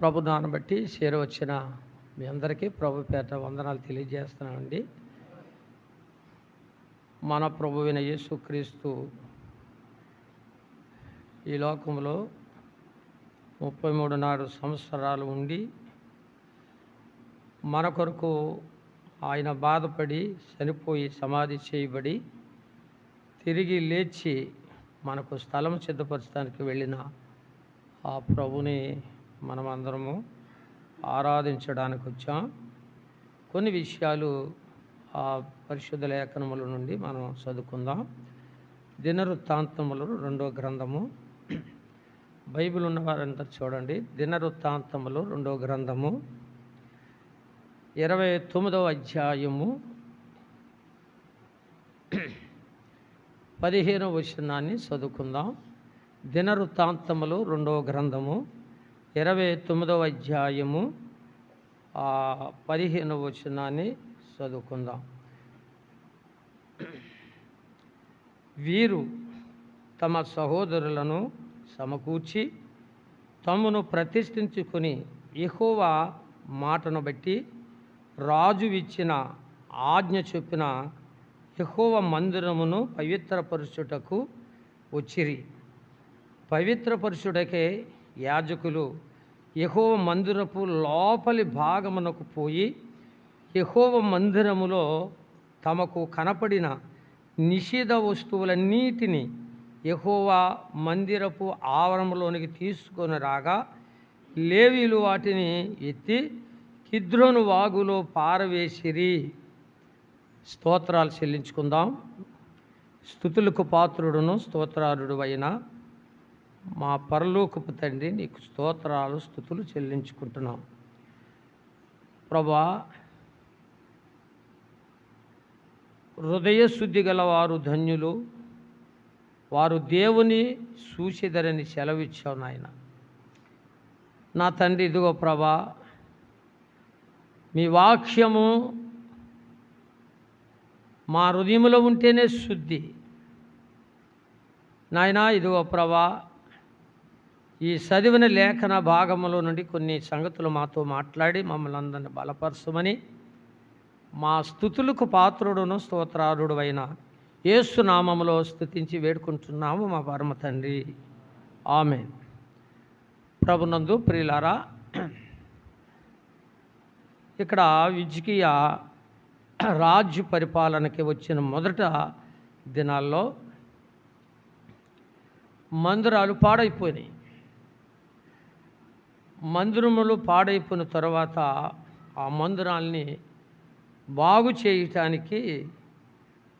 ప్రభు దాన్ని బట్టి చేరవచ్చిన మీ అందరికీ ప్రభు పేట వందనాలు తెలియజేస్తున్నానండి. మన ప్రభువైన యేసుక్రీస్తు ఈ లోకంలో ముప్పై మూడు నాడు సంవత్సరాలు ఉండి మన కొరకు ఆయన బాధపడి చనిపోయి సమాధి చేయబడి తిరిగి లేచి మనకు స్థలం సిద్ధపరచడానికి వెళ్ళిన ఆ ప్రభుని మనమందరము ఆరాధించడానికి వచ్చాం. కొన్ని విషయాలు ఆ పరిశుద్ధ లేఖనముల నుండి మనం చదువుకుందాం. దినవృత్తాంతములు రెండో గ్రంథము. బైబిల్ ఉన్నవారంతా చూడండి. దినవృత్తాంతములు రెండో గ్రంథము. ఇరవై తొమ్మిదవ అధ్యాయము. పదిహేనవ వచనాన్ని చదువుకుందాం. దినవృత్తాంతములు రెండవ గ్రంథము. ఇరవై తొమ్మిదవ అధ్యాయము ఆ పదిహేనవ వచనాన్ని చదువుకుందాం. వీరు తమ సహోదరులను సమకూర్చి తమను ప్రతిష్ఠించుకుని ఎహోవా మాటను బట్టి రాజు ఇచ్చిన ఆజ్ఞ చొప్పున ఎహోవ మందిరమును పవిత్రపరుచుటకు వచ్చిరి. పవిత్రపరుచుటకే యాజకులు యహోవ మందిరపు లోపలి భాగమునకు పోయి యహోవ మందిరములో తమకు కనపడిన నిషేధ వస్తువులన్నిటిని యెహోవా మందిరపు ఆవరణలోనికి తీసుకొని రాగా లేవీలు వాటిని ఎత్తి కిద్రోను వాగులో పారవేసిరి. స్తోత్రాలు చెల్లించుకుందాం. స్థుతులకు పాత్రుడును స్తోత్రారుడు అయిన మా పరలోకపు తండ్రి నీకు స్తోత్రాలు స్థుతులు చెల్లించుకుంటున్నాం. ప్రభా హృదయ శుద్ధి ధన్యులు వారు దేవుని చూసిదరని సెలవిచ్చావు నాయన. నా తండ్రి ఇదిగో ప్రభా మీ వాక్యము మా హృదయంలో ఉంటేనే శుద్ధి. నాయనా ఇదిగో ప్రభా ఈ చదివిన లేఖన భాగములో నుండి కొన్ని సంగతులు మాతో మాట్లాడి మమ్మల్ని అందరిని బలపరచమని మా స్థుతులకు పాత్రుడును స్తోత్రారుడు అయిన ఏసునామములో స్థుతించి వేడుకుంటున్నాము మా పరమ తండ్రి. ఆమె ప్రభునందు ప్రియులారా ఇక్కడ విజ్కియా రాజ్య పరిపాలనకి వచ్చిన మొదట దినాల్లో మందిరాలు పాడైపోయినాయి. మందిరములు పాడైపోయిన తర్వాత ఆ మందిరాల్ని బాగు చేయటానికి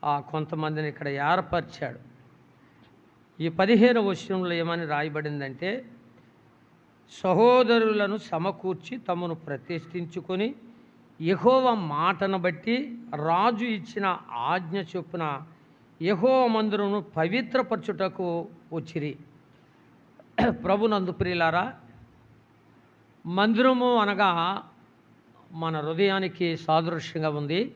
ఆ కొంతమందిని ఇక్కడ ఏర్పరిచాడు. ఈ పదిహేను వచనంలో ఏమని రాయబడిందంటే సహోదరులను సమకూర్చి తమను ప్రతిష్ఠించుకొని యహోవ మాటను బట్టి రాజు ఇచ్చిన ఆజ్ఞ చొప్పున యహోవ మందిరమును పవిత్రపరచుటకు వచ్చిరి. ప్రభునందు ప్రియులారా మందిరము అనగా మన హృదయానికి సాదృశ్యంగా ఉంది.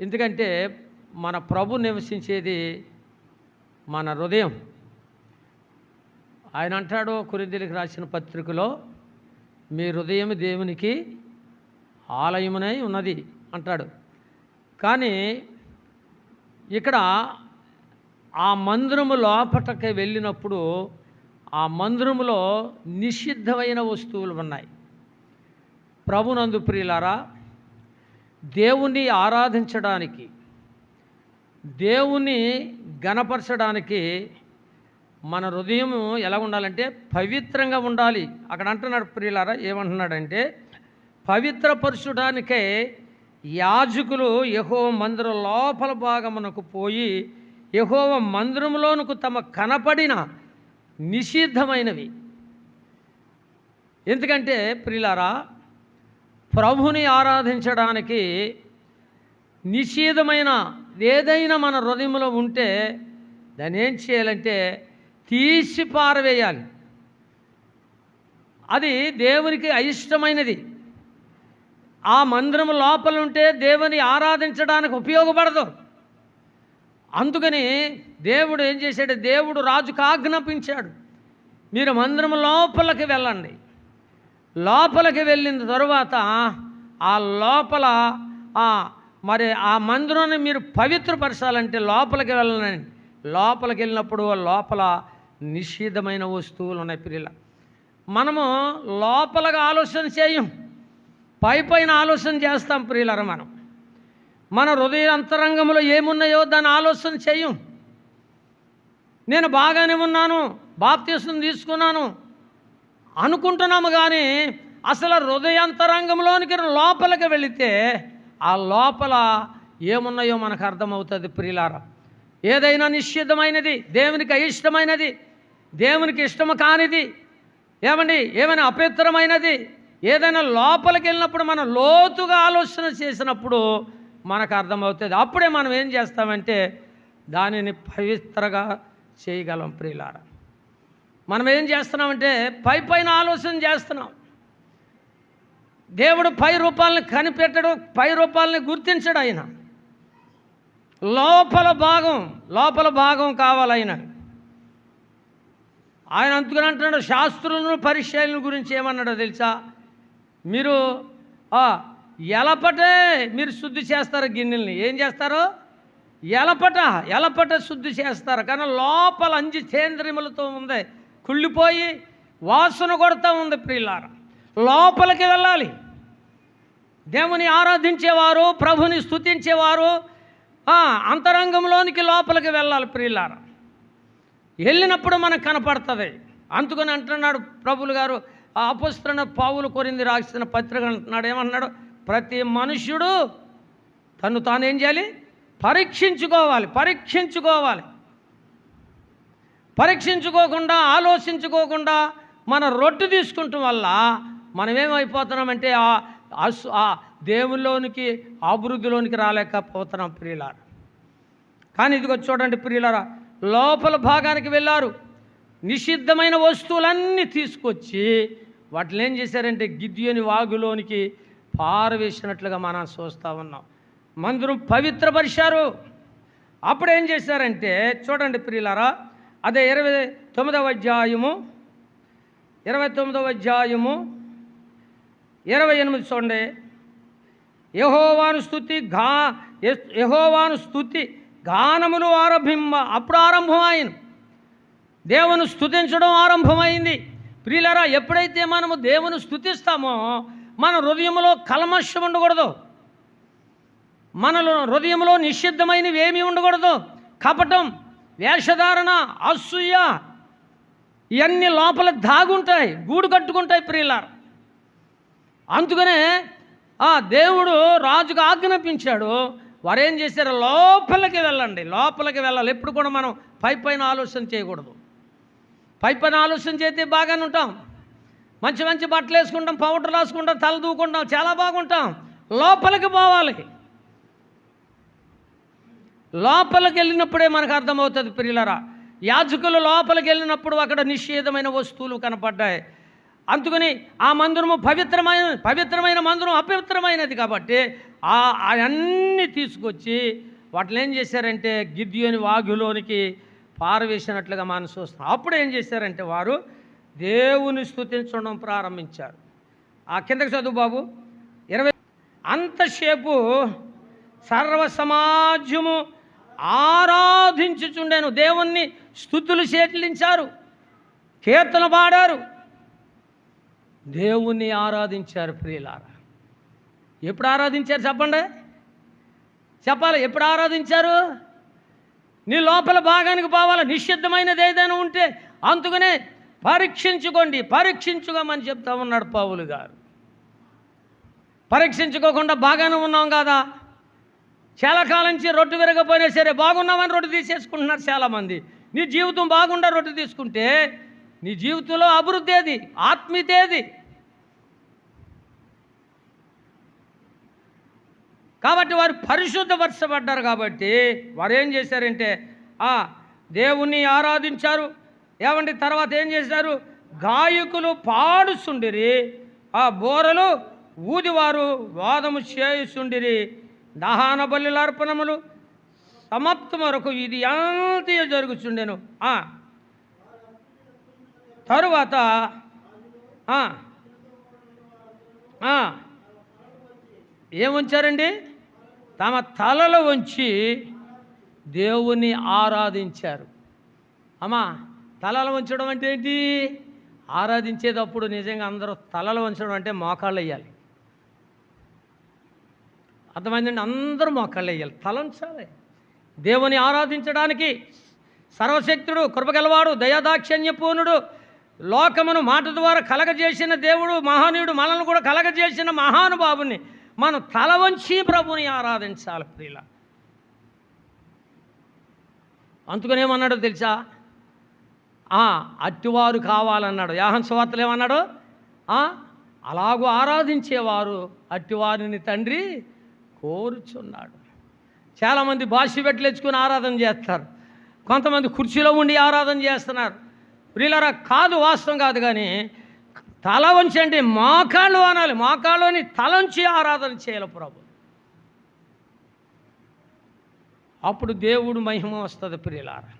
ఎందుకంటే మన ప్రభు నివసించేది మన హృదయం. ఆయన అంటాడు కొరిందీలకు రాసిన పత్రికలో మీ హృదయం దేవునికి ఆలయమునై ఉన్నది అంటాడు. కానీ ఇక్కడ ఆ మందిరము లోపటకి వెళ్ళినప్పుడు ఆ మందిరములో నిషిద్ధమైన వస్తువులు ఉన్నాయి. ప్రభునందు ప్రియులారా దేవుణ్ణి ఆరాధించడానికి దేవుణ్ణి గణపరచడానికి మన హృదయం ఎలా ఉండాలంటే పవిత్రంగా ఉండాలి. అక్కడ అంటున్నాడు ప్రియులారా ఏమంటున్నాడంటే పవిత్రపరచడానికే యాజకులు యహోవ మందిరం లోపల భాగమునకు పోయి యహోవ మందిరంలోనికి తమ కనపడిన నిషిద్ధమైనవి. ఎందుకంటే ప్రిలారా ప్రభుని ఆరాధించడానికి నిషేధమైన ఏదైనా మన హృదయంలో ఉంటే దాన్ని ఏం చేయాలంటే తీసి పారవేయాలి. అది దేవునికి అయిష్టమైనది. ఆ మందిరం లోపల ఉంటే దేవుని ఆరాధించడానికి ఉపయోగపడదు. అందుకని దేవుడు ఏం చేశాడు? దేవుడు రాజుకు ఆజ్ఞాపించాడు. మీరు మందిరం లోపలికి వెళ్ళండి. లోపలికి వెళ్ళిన తరువాత ఆ లోపల మరి ఆ మందిరాన్ని మీరు పవిత్రపరచాలంటే లోపలికి వెళ్ళండి లోపలికి వెళ్ళినప్పుడు లోపల నిషిద్ధమైన వస్తువులు ఉన్నాయి పిల్లల మనము లోపలగా ఆలోచన చేయం. పై పైన ఆలోచన చేస్తాం ప్రియులర మనం. మన హృదయ అంతరంగంలో ఏమున్నాయో దాన్ని ఆలోచన చేయం. నేను బాగానే ఉన్నాను బాప్తీసం తీసుకున్నాను అనుకుంటున్నాము కానీ అసలు హృదయాంతరంగంలోనికి లోపలికి వెళితే ఆ లోపల ఏమున్నాయో మనకు అర్థమవుతుంది ప్రియులారా. ఏదైనా నిషిద్ధమైనది దేవునికి అయిష్టమైనది దేవునికి ఇష్టము కానిది ఏమండి ఏమైనా అపవిత్రమైనది ఏదైనా లోపలికి వెళ్ళినప్పుడు మనం లోతుగా ఆలోచన చేసినప్పుడు మనకు అర్థమవుతుంది. అప్పుడే మనం ఏం చేస్తామంటే దానిని పవిత్రగా చేయగలం ప్రియులార. మనం ఏం చేస్తున్నామంటే పై పైన ఆలోచన చేస్తున్నాం. దేవుడు పై రూపాలని కనిపెట్టడు పై రూపాలని గుర్తించడు ఆయన. లోపల భాగం లోపల భాగం కావాలి ఆయన. అందుకని అంటున్నాడు శాస్త్రులను పరిశీలన గురించి ఏమన్నాడో తెలుసా? మీరు ఆ, ఎలపటే మీరు శుద్ధి చేస్తారు గిన్నెల్ని. ఏం చేస్తారు? ఎలపట ఎలపట శుద్ధి చేస్తారు. కానీ లోపల అంజి చేంద్రిములతో ఉంది. కుళ్ళిపోయి వాసన కొడతా ఉంది ప్రియులార. లోపలికి వెళ్ళాలి. దేవుని ఆరాధించేవారు ప్రభుని స్తుతించేవారు అంతరంగంలోనికి లోపలికి వెళ్ళాలి ప్రియులార. వెళ్ళినప్పుడు మనకు కనపడుతుంది. అందుకని అంటున్నాడు ప్రభులు గారు ఆ పావులు కొరింది రాసిన పత్రిక అంటున్నాడు. ఏమన్నాడు ప్రతి మనుష్యుడు తను తాను ఏం చేయాలి? పరీక్షించుకోవాలి పరీక్షించుకోవాలి. పరీక్షించుకోకుండా ఆలోచించుకోకుండా మన రొట్టె తీసుకుంటాం వల్ల మనం ఏమైపోతున్నామంటే ఆ అసు- ఆ దేవుల్లోనికి అభివృద్ధిలోనికి రాలేకపోతున్నాం ప్రియులారా. కానీ ఇదిగో చూడండి ప్రియులరా లోపల భాగానికి వెళ్ళారు. నిషిద్ధమైన వస్తువులన్నీ తీసుకొచ్చి వాటిని ఏం చేశారంటే గిద్యోని వాగులోనికి పారవేసినట్లుగా మనం చూస్తూ ఉన్నాం. మందిరం పవిత్రపరిచారు. అప్పుడు ఏం చేశారంటే చూడండి ప్రియులారా అదే ఇరవై తొమ్మిదవ అధ్యాయము ఇరవై తొమ్మిదవ అధ్యాయము ఇరవై ఎనిమిది చూడండి. యహోవాను స్థుతి గా యహోవాను స్థుతి గానములు ఆరంభింబ అప్పుడు ఆరంభమైన దేవుని స్థుతించడం ఆరంభమైంది. ప్రియులరా ఎప్పుడైతే మనము దేవుని స్థుతిస్తామో మన హృదయంలో కల్మషం ఉండకూడదు. మనలో హృదయంలో నిషిద్ధమైనవి ఏమీ ఉండకూడదు. కపటం వేషధారణ అసూయ ఇవన్నీ లోపల దాగుంటాయి గూడు కట్టుకుంటాయి ప్రియులారా. అందుకనే ఆ దేవుడు రాజుకు ఆజ్ఞాపించాడు. వారు ఏం చేశారు? లోపలికి వెళ్ళండి. లోపలికి వెళ్ళాలి. ఎప్పుడు కూడా మనం పై పైన ఆలోచన చేయకూడదు. పై పైన ఆలోచన చేస్తే బాగానే ఉంటాం. మంచి మంచి బట్టలు వేసుకుంటాం పౌడర్ రాసుకుంటాం తల దూకుంటాం చాలా బాగుంటాం. లోపలికి పోవాలి. లోపలికి వెళ్ళినప్పుడే మనకు అర్థమవుతుంది పిల్లరా యాజకులు లోపలికి వెళ్ళినప్పుడు అక్కడ నిషేధమైన వస్తువులు కనపడ్డాయి. అందుకని ఆ మందిరము పవిత్రమైన పవిత్రమైన మందిరం అపవిత్రమైనది కాబట్టి ఆ అవన్నీ తీసుకొచ్చి వాటిని ఏం చేశారంటే గిద్యోని వాగులోనికి పారవేసినట్లుగా మనం చూస్తాం అప్పుడు ఏం చేశారంటే వారు దేవుని స్థుతించడం ప్రారంభించారు. ఆ కిందకి చదువు బాబు. ఇరవై అంతసేపు సర్వ సమాజము ఆరాధించుచుండెను. దేవుణ్ణి స్థుతులు చేతిలించారు కీర్తన పాడారు. దేవుణ్ణి ఆరాధించారు ప్రియులారా. ఎప్పుడు ఆరాధించారు చెప్పండి? చెప్పాలి ఎప్పుడు ఆరాధించారు? నీ లోపల భాగానికి పోవాలి. నిషిద్ధమైనది ఏదైనా ఉంటే అందుకనే పరీక్షించుకోండి పరీక్షించుకోమని చెప్తా ఉన్నాడు పావులు గారు. పరీక్షించుకోకుండా బాగానే ఉన్నాం కదా? చాలా కాలం నుంచి రొట్టె విరగపోయినా సరే బాగున్నామని రొట్టు తీసేసుకుంటున్నారు చాలామంది. నీ జీవితం బాగుండా రొట్టె తీసుకుంటే నీ జీవితంలో అభివృద్ధి ఏది? ఆత్మీయత ఏది? కాబట్టి వారు పరిశుద్ధపరచబడ్డారు కాబట్టి వారు ఏం చేశారంటే ఆ దేవుణ్ణి ఆరాధించారు ఏమండి? తర్వాత ఏం చేశారు? గాయకులు పాడుచుండిరి ఆ బోరలు ఊదివారు వాదము చేయుచుండిరి. దహాన బలుల అర్పణములు సమాప్తం వరకు ఇది అంతయు జరుగుచుండెను. తరువాత ఏముంచారండి ఏం ఉంచారండి తమ తలలు వంచి దేవుని ఆరాధించారు. అమ్మా తలలు వంచడం అంటే ఏంటి? ఆరాధించేటప్పుడు నిజంగా అందరూ తలలు వంచడం అంటే మోకాళ్ళు వేయాలి. అర్థమైందండి? అందరూ మోకాళ్ళు వేయాలి. తల ఉంచాలి దేవుని ఆరాధించడానికి సర్వశక్తుడు కృపగలవాడు దయాదాక్షణ్యపూర్ణుడు లోకమును మాట ద్వారా కలగజేసిన దేవుడు మహానీయుడు మనల్ని కూడా కలగజేసిన మహానుభావుని మనం తల వంచి ప్రభుని ఆరాధించాలి ప్రియుల. అందుకనేమన్నాడో తెలుసా? అట్టివారు కావాలన్నాడు. యాహన్ సువార్తలు ఏమన్నాడు? అలాగూ ఆరాధించేవారు అట్టివారిని తండ్రి కోరుచున్నాడు. చాలామంది భాష పెట్టలేచుకుని ఆరాధన చేస్తారు. కొంతమంది కుర్చీలో ఉండి ఆరాధన చేస్తున్నారు. ప్రియులరా కాదు వాస్తవం కాదు కానీ తల వంచి అంటే మోకాళ్ళు అనాలి. మోకాళ్ళని తలంచి ఆరాధన చేయాలి ప్రభు. అప్పుడు దేవుడు మహిమ వస్తుంది ప్రియులారా.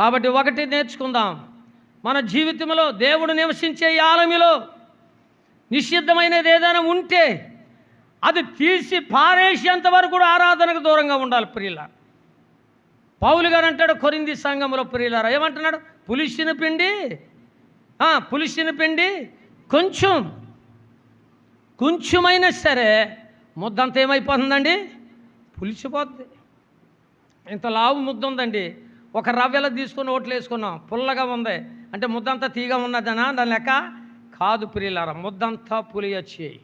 కాబట్టి ఒకటి నేర్చుకుందాం. మన జీవితంలో దేవుడు నివసించే ఈ ఆలమిలో నిషిద్ధమైనది ఏదైనా ఉంటే అది తీసి పారేసేంత వరకు కూడా ఆరాధనకు దూరంగా ఉండాలి ప్రియుల పౌలు గారు అంటాడు కొరింది సంఘంలో ప్రియులారా ఏమంటున్నాడు? పులిసిన పిండి పులిసిన పిండి కొంచెం కొంచెమైనా సరే ముద్దంతా ఏమైపోతుందండి? పులిసిపోద్ది. ఇంత లావు ముద్ద ఉందండి. ఒక రవ్వెల తీసుకుని ఓట్లు వేసుకున్నాం. పుల్లగా ఉంది. అంటే ముద్దంతా తీగ ఉన్నదనా? దాని లెక్క? కాదు ప్రియులారా ముద్దంతా పులియచ్చి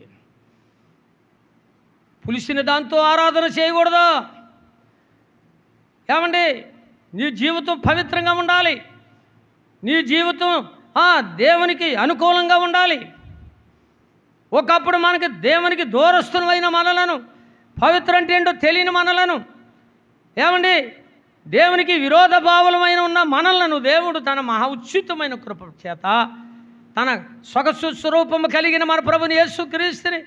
పులిసిన దాంతో ఆరాధన చేయకూడదు. ఏమండి? నీ జీవితం పవిత్రంగా ఉండాలి. నీ జీవితం దేవునికి అనుకూలంగా ఉండాలి. ఒకప్పుడు మనకి దేవునికి దూరస్తులమైన మనలను పవిత్ర అంటే ఏంటో తెలియని మనలను ఏమండి? దేవునికి విరోధ భావలమైన ఉన్న మనలను దేవుడు తన మహా ఉచితమైన కృప చేత తన సొగసు స్వరూపము కలిగిన మన ప్రభుని యేసుక్రీస్తుని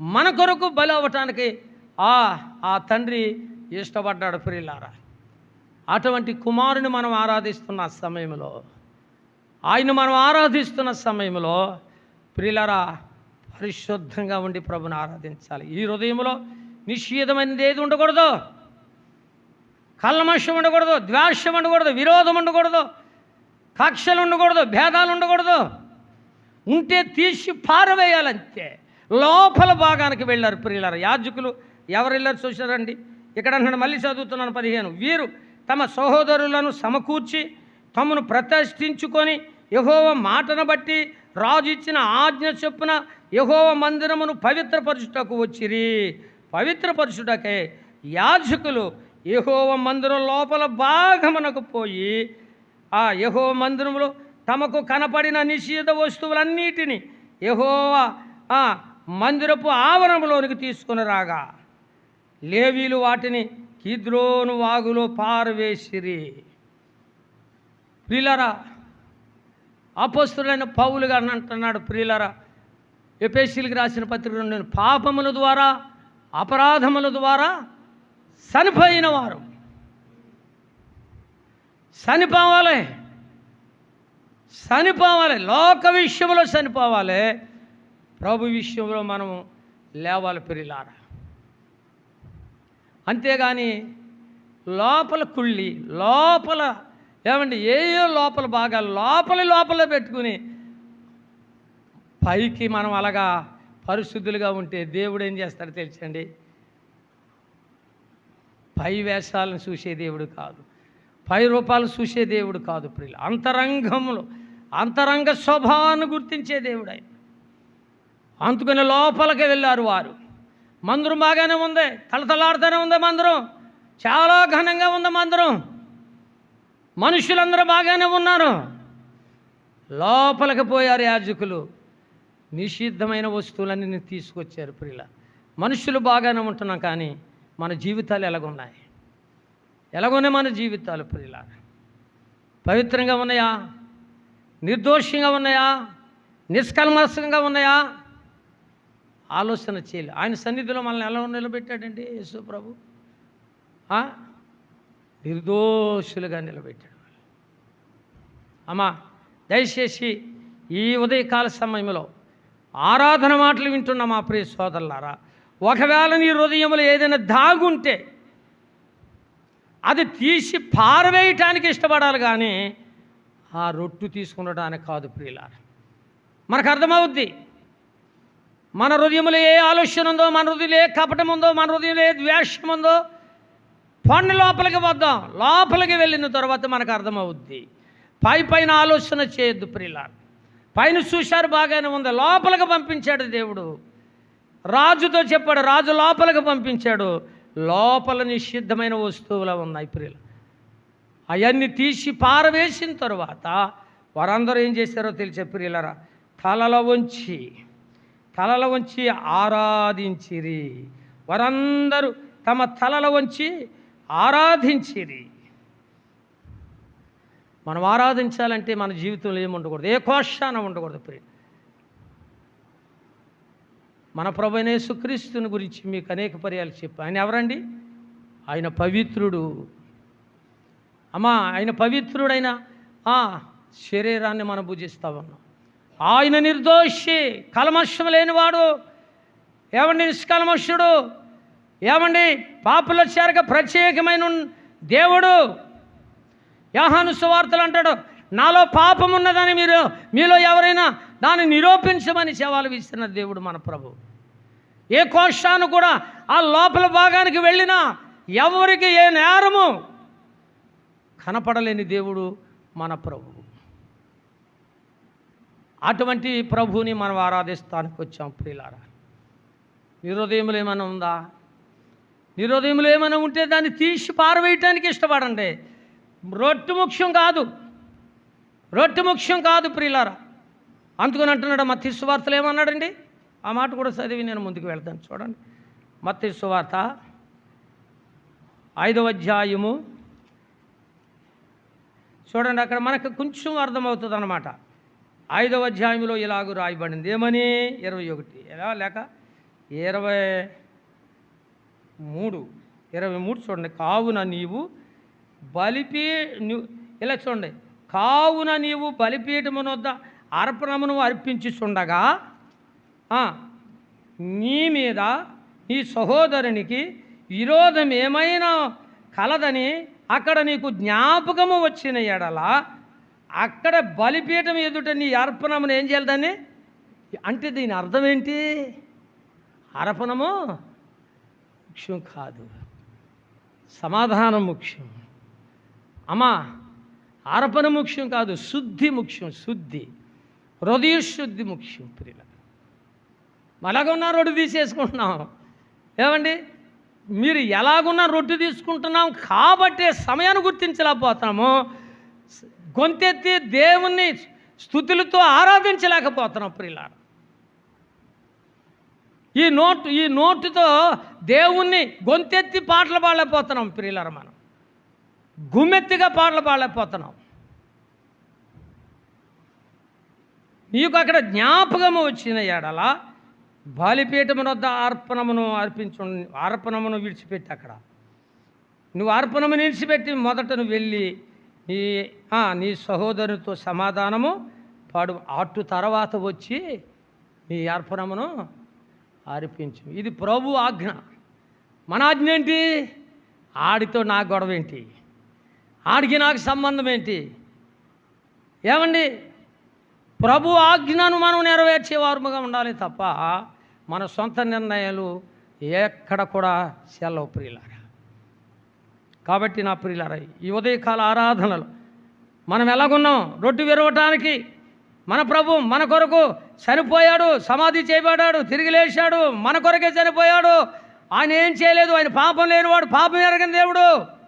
మన కొరకు బలి అవ్వటానికి ఆ ఆ తండ్రి ఇష్టపడ్డాడు ప్రియులారా. అటువంటి కుమారుని మనం ఆరాధిస్తున్న సమయంలో ఆయన మనం ఆరాధిస్తున్న సమయంలో ప్రియులరా పరిశుద్ధంగా ఉండి ప్రభుని ఆరాధించాలి. ఈ హృదయంలో నిషేధమైనది ఏది ఉండకూడదు. కల్మషం ఉండకూడదు ద్వేషం ఉండకూడదు విరోధం ఉండకూడదు కక్షలు ఉండకూడదు భేదాలు ఉండకూడదు. ఉంటే తీసి పారవేయాలంతే. లోపల భాగానికి వెళ్ళారు ప్రియులారు యాజకులు ఎవరు వెళ్ళారు చూసారండి ఇక్కడ అంటున్నాడు మళ్ళీ చదువుతున్నాను పదిహేను. వీరు తమ సహోదరులను సమకూర్చి తమను ప్రతిష్ఠించుకొని యహోవ మాటను బట్టి రాజు ఇచ్చిన ఆజ్ఞ చొప్పున యహోవ మందిరమును పవిత్రపరచుటకు వచ్చిరి. పవిత్రపరచుటకే యాజకులు యహోవ మందిరం లోపల భాగమునకు పోయి ఆ యహోవ మందిరంలో తమకు కనపడిన నిషేధ వస్తువులన్నిటినీ యహోవ ఆ మందిరపు ఆవరణలోనికి తీసుకుని రాగా లేవీలు వాటిని కిద్రోను వాగులో పారవేసిరి. ప్రిలరా అపస్తులైన పౌలు గారిని అంటున్నాడు ప్రిలరా ఎపేసీలకు రాసిన పత్రికలు నేను పాపముల ద్వారా అపరాధముల ద్వారా చనిపోయిన వారు. చనిపోవాలి చనిపోవాలి లోక విషయంలో చనిపోవాలి ప్రభు విషయంలో మనము లేవాలి పెరిలారా. అంతేగాని లోపల కుళ్ళి లోపల ఏమండి ఏయో లోపల బాగా లోపల లోపల పెట్టుకుని పైకి మనం అలాగా పరిశుద్ధులుగా ఉంటే దేవుడు ఏం చేస్తాడో తెలుసండి? పై వేషాలను చూసే దేవుడు కాదు. పై రూపాలు చూసే దేవుడు కాదు ప్రియులు. అంతరంగంలో అంతరంగ స్వభావాన్ని గుర్తించే దేవుడు ఆయన. అందుకని లోపలికి వెళ్ళారు వారు. మందిరం బాగానే ఉంది. తలతలాడుతూనే ఉంది మందిరం. చాలా ఘనంగా ఉంది మందిరం. మనుషులందరూ బాగానే ఉన్నారు. లోపలికి పోయారు యాజకులు. నిషిద్ధమైన వస్తువులన్నీ తీసుకొచ్చారు ప్రియుల. మనుషులు బాగానే ఉంటున్నాం కానీ మన జీవితాలు ఎలాగున్నాయి? ఎలాగున్నాయి మన జీవితాలు ప్రియులా పవిత్రంగా ఉన్నాయా? నిర్దోషంగా ఉన్నాయా? నిష్కల్మసంగా ఉన్నాయా? ఆలోచన చేయాలి ఆయన సన్నిధిలో మనల్ని ఎలా నిలబెట్టాడండి యేసు ప్రభు? నిర్దోషులుగా నిలబెట్టాడు. అమ్మా దయచేసి ఈ ఉదయకాల సమయంలో ఆరాధన మాటలు వింటున్న మా ప్రియ సోదరులారా ఒకవేళ నీ హృదయంలో ఏదైనా దాగుంటే అది తీసి పారవేయటానికి ఇష్టపడాలి కానీ ఆ రొట్టు తీసుకునడానికి కాదు ప్రియులారా. మనకు అర్థమవుద్ది. మన హృదయంలో ఏ ఆలోచన ఉందో మన హృదయంలో ఏ కపటం ఉందో మన హృదయంలో ఏ ద్వేషం ఉందో పండు లోపలికి వద్దాం. లోపలికి వెళ్ళిన తర్వాత మనకు అర్థమవుద్ది. పై పైన ఆలోచన చేయొద్దు ప్రియులారా. పైన చూశారు బాగానే ఉంది. లోపలికి పంపించాడు దేవుడు. రాజుతో చెప్పాడు రాజు లోపలికి పంపించాడు. లోపల నిషిద్ధమైన వస్తువులు ఉన్నాయి ప్రియులు. అవన్నీ తీసి పారవేసిన తర్వాత వారందరూ ఏం చేశారో తెలిసే ప్రియులరా తలలో వంచి తలలో వంచి ఆరాధించిరి. వారందరూ తమ తలల వంచి ఆరాధించిరి. మనం ఆరాధించాలంటే మన జీవితంలో ఏమి ఉండకూడదు ఏ కోశాన ఉండకూడదు ప్రియ మన ప్రభునే సుక్రీస్తుని గురించి మీకు అనేక పర్యాలు చెప్పా ఆయన ఎవరండి? ఆయన పవిత్రుడు. అమ్మా ఆయన పవిత్రుడైన ఆ శరీరాన్ని మనం పూజిస్తా ఉన్నాం. ఆయన నిర్దోషి కలమషం లేనివాడు. ఏమండి నిష్కలమర్షుడు ఏమండి పాపుల చేరక ప్రత్యేకమైన దేవుడు? యాహాను సువార్తలు అంటాడు నాలో పాపం ఉన్నదని మీరు మీలో ఎవరైనా దాన్ని నిరూపించమని సేవలు ఇస్తున్న దేవుడు మన ప్రభు. ఏ కోశాను కూడా ఆ లోపల భాగానికి వెళ్ళినా ఎవరికి ఏ నేరము కనపడలేని దేవుడు మన ప్రభు. అటువంటి ప్రభువుని మనం ఆరాధిస్తానికి వచ్చాం ప్రియులారా. నీ ఏమైనా ఉందా? నీ ఏమైనా ఉంటే దాన్ని తీసి పారవేయటానికి ఇష్టపడండి. రొట్టు ముఖ్యం కాదు. రొట్టు ముఖ్యం కాదు ప్రియులారా. అందుకని అంటున్నాడు మత్తి సువార్తలు ఏమన్నాడండి? ఆ మాట కూడా చదివి నేను ముందుకు వెళ్తాను చూడండి. మత్తి సువార్త ఐదవ అధ్యాయము. చూడండి అక్కడ మనకు కొంచెం అర్థమవుతుంది అనమాట ఐదవ అధ్యాయంలో ఇలాగూ రాయబడింది. ఏమని? ఇరవై ఒకటి. ఎలా? లేక ఇరవై మూడు. ఇరవై మూడు చూడండి. కావున నీవు బలిపీ ఇలా చూడండి. కావున నీవు బలిపీఠమునొద్ద అర్పణమును అర్పించుచుండగా నీ మీద నీ సహోదరునికి విరోధం ఏమైనా కలదని అక్కడ నీకు జ్ఞాపకము వచ్చిన ఎడల అక్కడ బలిపీఠం ఎదుట నీ అర్పణమును ఏం చేయాలి అంటే దీని అర్థం ఏంటి? అర్పణము ముఖ్యం కాదు. సమాధానం ముఖ్యం. అమ్మా అర్పణ ముఖ్యం కాదు శుద్ధి ముఖ్యం శుద్ధి. హృదయశుద్ధి ముఖ్యం ప్రియుల. అలాగున్నా రొడ్డు తీసేసుకుంటున్నాం. ఏమండి? మీరు ఎలాగున్నా రొట్టు తీసుకుంటున్నాం కాబట్టే సమయాన్ని గుర్తించలేకపోతున్నాము. గొంతెత్తి దేవుణ్ణి స్థుతులతో ఆరాధించలేకపోతున్నాం ప్రియులారా. ఈ నోటు ఈ నోటుతో దేవుణ్ణి గొంతెత్తి పాటలు పాడలేకపోతున్నాం ప్రియులారా మనం. గుమ్మెత్తిగా పాటలు పాడలేకపోతున్నాం. నీకు అక్కడ జ్ఞాపకము వచ్చిన ఎడల బాలిపీఠమున వద్ద అర్పణమును అర్పించు అర్పణమును విడిచిపెట్టి అక్కడ. నువ్వు అర్పణమును విడిచిపెట్టి మొదట నువ్వు వెళ్ళి నీ నీ సహోదరునితో సమాధానము పాడు అటు తర్వాత వచ్చి నీ అర్పణమును అర్పించు. ఇది ప్రభు ఆజ్ఞ. మన ఆజ్ఞ ఏంటి? ఆడితో నాకు గొడవ ఏంటి? ఆడికి నాకు సంబంధం ఏంటి? ఏమండి? ప్రభు ఆజ్ఞను మనం నెరవేర్చేవారుగా ఉండాలి తప్ప మన సొంత నిర్ణయాలు ఎక్కడ కూడా సెలవు ప్రియులారా. కాబట్టి నా ప్రియులారా ఈ ఉదయకాల ఆరాధనలు మనం ఎలాగున్నాం? రొట్టు విరవటానికి మన ప్రభు మన కొరకు చనిపోయాడు సమాధి చేయబడ్డాడు తిరిగి లేచాడు మన కొరకే చనిపోయాడు. ఆయన ఏం చేయలేదు ఆయన పాపం లేనివాడు పాపం ఎరగని దేవుడు.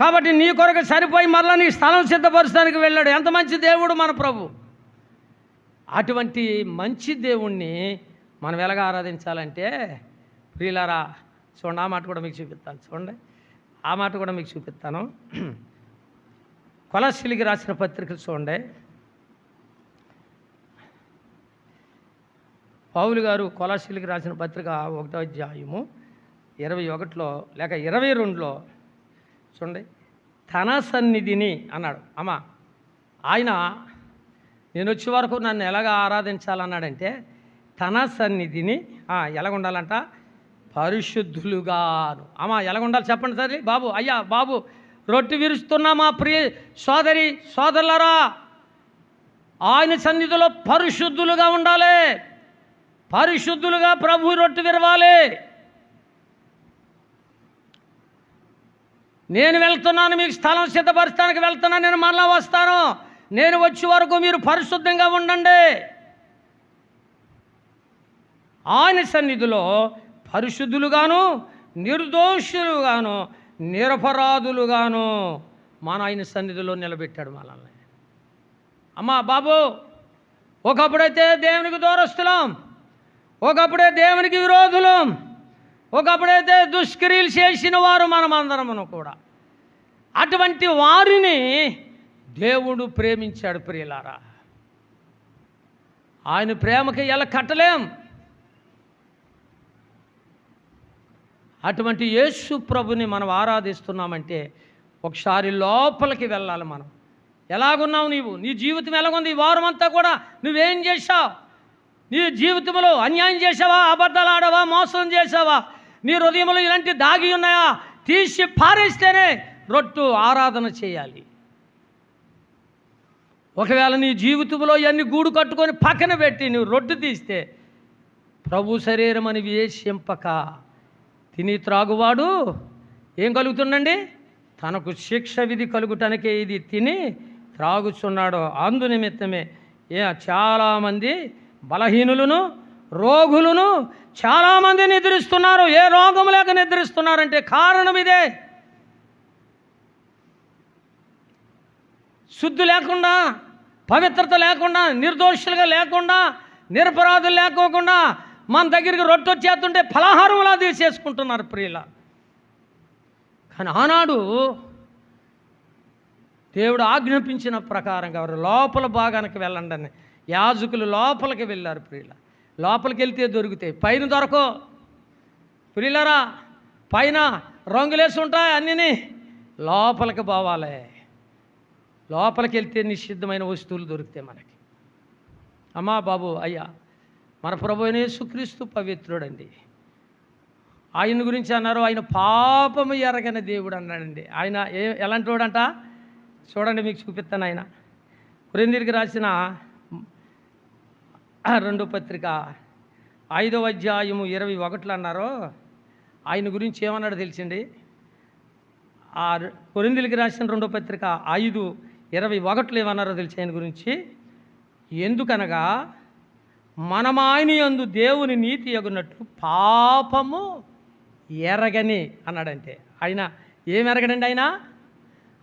కాబట్టి నీ కొరకు సరిపోయి మరలా నీ స్థలం సిద్ధపరచడానికి వెళ్ళాడు. ఎంత మంచి దేవుడు మన ప్రభు. అటువంటి మంచి దేవుణ్ణి మనం ఎలాగ ఆరాధించాలంటే ప్రియులారా చూడండి ఆ మాట కూడా మీకు చూపిస్తాను. చూడండి ఆ మాట కూడా మీకు చూపిస్తాను. కొలసిలికి రాసిన పత్రికలు చూడండి. పౌలు గారు కొలసిలికి రాసిన పత్రిక ఒకటో అధ్యాయము ఇరవై ఒకటిలో లేక ఇరవై రెండులో చూడండి. తన సన్నిధిని అన్నాడు. అమ్మ ఆయన నేను వచ్చే వరకు నన్ను ఎలాగ ఆరాధించాలన్నాడంటే తన సన్నిధిని ఎలాగుండాలంట? ఎలాగ ఉండాలంట పరిశుద్ధులుగాను. అమ్మ ఎలాగ ఉండాలి చెప్పండి సరే బాబు అయ్యా బాబు రొట్టె విరుస్తున్నా మా ప్రియ సోదరి సోదరులరా ఆయన సన్నిధిలో పరిశుద్ధులుగా ఉండాలి. పరిశుద్ధులుగా ప్రభు రొట్టె విరవాలి. నేను వెళ్తున్నాను మీకు స్థలం సిద్ధపరచడానికి వెళ్తున్నాను నేను మరలా వస్తాను. నేను వచ్చే వరకు మీరు పరిశుద్ధంగా ఉండండి. ఆయన సన్నిధిలో పరిశుద్ధులుగాను నిర్దోషులుగాను నిరపరాధులుగాను మన ఆయన సన్నిధిలో నిలబెట్టాడు మనల్ని. అమ్మా బాబు ఒకప్పుడైతే దేవునికి దూరస్తులం ఒకప్పుడే దేవునికి విరోధులం. ఒకప్పుడైతే దుష్క్రియలు చేసిన వారు మనమందరమును కూడా. అటువంటి వారిని దేవుడు ప్రేమించాడు ప్రియులారా. ఆయన ప్రేమకి ఎలా కట్టలేం. అటువంటి యేసు ప్రభుని మనం ఆరాధిస్తున్నామంటే ఒకసారి లోపలికి వెళ్ళాలి మనం. ఎలాగున్నావు నీవు? నీ జీవితం ఎలాగుంది? ఈ వారం అంతా కూడా నువ్వేం చేశావు? నీ జీవితంలో అన్యాయం చేసావా అబద్ధాలు ఆడవా? మోసం చేసావా నీ హృదయంలో ఇలాంటి దాగి ఉన్నాయా? తీసి పారేస్తేనే రొట్టు ఆరాధన చేయాలి. ఒకవేళ నీ జీవితంలో ఇవన్నీ గూడు కట్టుకొని పక్కన పెట్టి నువ్వు రొట్టు తీస్తే ప్రభు శరీరం అని వేషింపక తిని త్రాగువాడు ఏం కలుగుతుందండి తనకు శిక్ష విధి కలుగుటానికే ఇది తిని త్రాగుచున్నాడు. అందు నిమిత్తమే ఏ చాలామంది బలహీనులను రోగులను చాలామంది నిద్రిస్తున్నారు. ఏ రోగం లేక నిద్రిస్తున్నారంటే కారణం ఇదే. శుద్ధి లేకుండా పవిత్రత లేకుండా నిర్దోషులుగా లేకుండా నిరపరాధులు లేకోకుండా మన దగ్గరికి రొట్టె వచ్చేస్తుంటే ఫలహారంలా తీసేసుకుంటున్నారు ప్రియుల. కానీ ఆనాడు దేవుడు ఆజ్ఞాపించిన ప్రకారంగా వారు లోపల భాగానికి వెళ్ళండి అని యాజకులు లోపలికి వెళ్ళారు ప్రియుల. లోపలికి వెళ్తే దొరుకుతాయి. పైన దొరకో ప్రియులరా పైన రంగులేసి ఉంటాయి అన్నీ లోపలికి పోవాలి. లోపలికి వెళ్తే నిషిద్ధమైన వస్తువులు దొరుకుతాయి మనకి. అమ్మా బాబు అయ్యా మన ప్రభు యేసుక్రీస్తు పవిత్రుడండి. ఆయన గురించి అన్నారు ఆయన పాపము ఎరగని దేవుడు అన్నాడండి. ఆయన ఏ ఎలాంటి వాడంట? చూడండి మీకు చూపిస్తాను ఆయన. కురిందిరికి రాసిన రెండో పత్రిక ఐదవ అధ్యాయము ఇరవై ఒకటిలో అన్నారు ఆయన గురించి ఏమన్నాడు తెలిసిండి ఆ కొరిందులకి రాసిన రెండో పత్రిక ఐదు ఇరవై ఒకటిలో ఏమన్నారో తెలిసి ఆయన గురించి? ఎందుకనగా మనమాయని ఆయన యందు దేవుని నీతి ఎగున్నట్టు పాపము ఎరగని అన్నాడంటే. ఆయన ఏం ఎరగడండి ఆయన?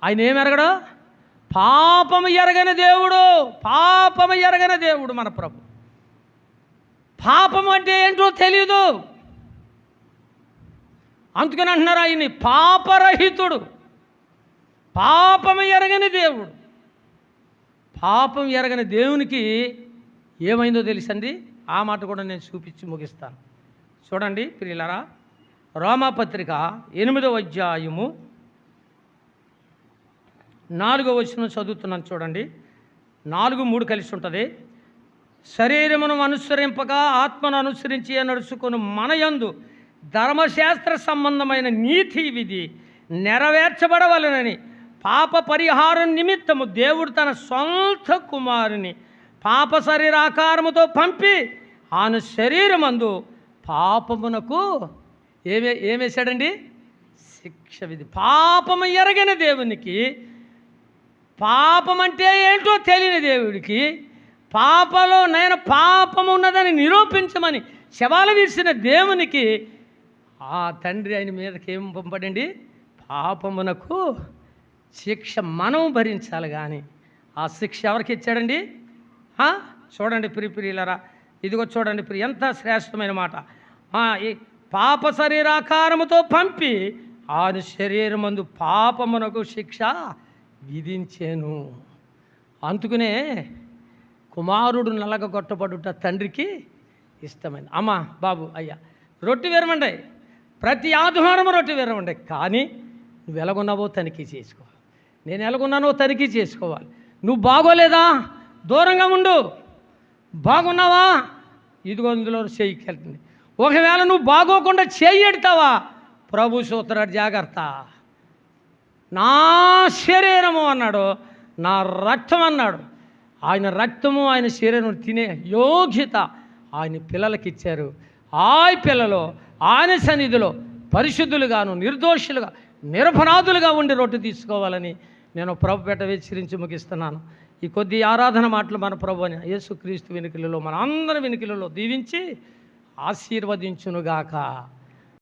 ఆయన ఏం ఎరగడు? పాపము ఎరగని దేవుడు పాపము ఎరగని దేవుడు మన ప్రభు. పాపం అంటే ఏంటో తెలియదు అందుకని అంటున్నారు ఆయన్ని పాపరహితుడు. పాపం ఎరగని దేవుడు. పాపం ఎరగని దేవునికి ఏమైందో తెలుసండి? ఆ మాట కూడా నేను చూపించి ముగిస్తాను. చూడండి ప్రియులరా రోమాపత్రిక ఎనిమిదవ అధ్యాయము నాలుగో వచనం చదువుతున్నాను చూడండి. నాలుగు మూడు కలిసి ఉంటుంది. శరీరమును అనుసరింపక ఆత్మను అనుసరించి నడుచుకుని మనయందు ధర్మశాస్త్ర సంబంధమైన నీతి విధి నెరవేర్చబడవలనని పాప పరిహారం నిమిత్తము దేవుడు తన సొంత కుమారుని పాప శరీరాకారముతో పంపి ఆయన శరీరమందు పాపమునకు ఏమే ఏమేశాడండి? శిక్ష విధి. పాపము ఎరగని దేవునికి పాపం అంటే ఏంటో తెలియని దేవుడికి పాపలో నేను పాపం ఉన్నదని నిరూపించమని శవాలు విడిచిన దేవునికి ఆ తండ్రి ఆయన మీదకి ఏం పంపడండి? పాపమునకు శిక్ష మనం భరించాలి కానీ ఆ శిక్ష ఎవరికి ఇచ్చాడండి? చూడండి ప్రి ప్రియులరా ఇదిగో చూడండి ప్రియ ఎంత శ్రేష్టమైన మాట. ఈ పాప శరీరాకారముతో పంపి ఆయన శరీరమందు పాపమునకు శిక్ష విధించాను. అందుకునే కుమారుడు నలగగొట్టబడుట తండ్రికి ఇష్టమైన. అమ్మా బాబు అయ్యా రొట్టె విరమండాయి ప్రతి ఆదివారం రొట్టె విరమండి. కానీ నువ్వు ఎలాగున్నావో తనిఖీ చేసుకోవాలి. నేను ఎలాగున్నానో తనిఖీ చేసుకోవాలి. నువ్వు బాగోలేదా? దూరంగా ఉండు. బాగున్నావా? ఇదిగో ఇందులో చేయికెళ్తుంది ఒకవేళ నువ్వు బాగోకుండా చేయెడతావా ప్రభు సూత్రాడు జాగ్రత్త. నా శరీరము అన్నాడు నా రక్తం అన్నాడు ఆయన రక్తము ఆయన శరీరం తినే యోగ్యత ఆయన పిల్లలకి ఇచ్చారు. ఆ పిల్లలు ఆయన సన్నిధిలో పరిశుద్ధులుగాను నిర్దోషులుగా నిరపరాధులుగా ఉండి రొట్టె తీసుకోవాలని నేను ప్రభు పెట్ట హెచ్చరించి ముగిస్తున్నాను. ఈ కొద్ది ఆరాధన మాటలు మన ప్రభు అని యేసుక్రీస్తు వెనుకలలో మన అందరి వెనుకలలో దీవించి ఆశీర్వదించునుగాక.